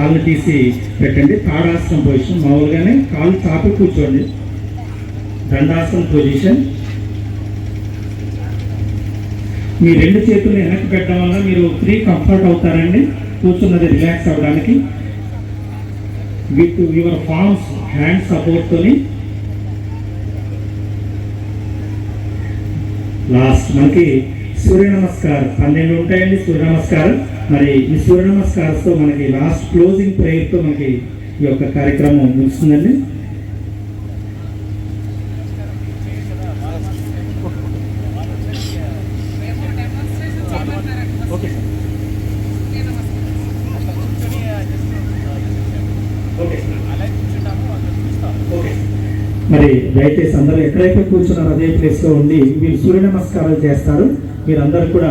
కాళ్ళు తీసి పెట్టండి. తాడాసనం పొజిషన్ మామూలుగానే కాళ్ళు తాపి కూర్చోండి. దండాసనం పొజిషన్ మీ రెండు చేతులు వెనక్కి పెట్టడం వల్ల మీరు ఫ్రీ కంఫర్ట్ అవుతారండి. కూర్చున్నది రిలాక్స్ అవ్వడానికి. విత్ యువర్ ఫార్మ్స్ హ్యాండ్ సపోర్ట్తోని లాస్ట్ మనకి సూర్య నమస్కారం పన్నెండు ఉంటాయండి సూర్య నమస్కారం మరి ఈ సూర్య నమస్కారంతో మనకి లాస్ట్ క్లోజింగ్ ప్రేయర్తో మనకి ఈ యొక్క కార్యక్రమం ముగుస్తుందండి. మరి దయచేసి అందరూ ఎక్కడైతే కూర్చున్నారో అదే ప్లేస్లో ఉండి మీరు సూర్య నమస్కారాలు చేస్తారు. మీరందరూ కూడా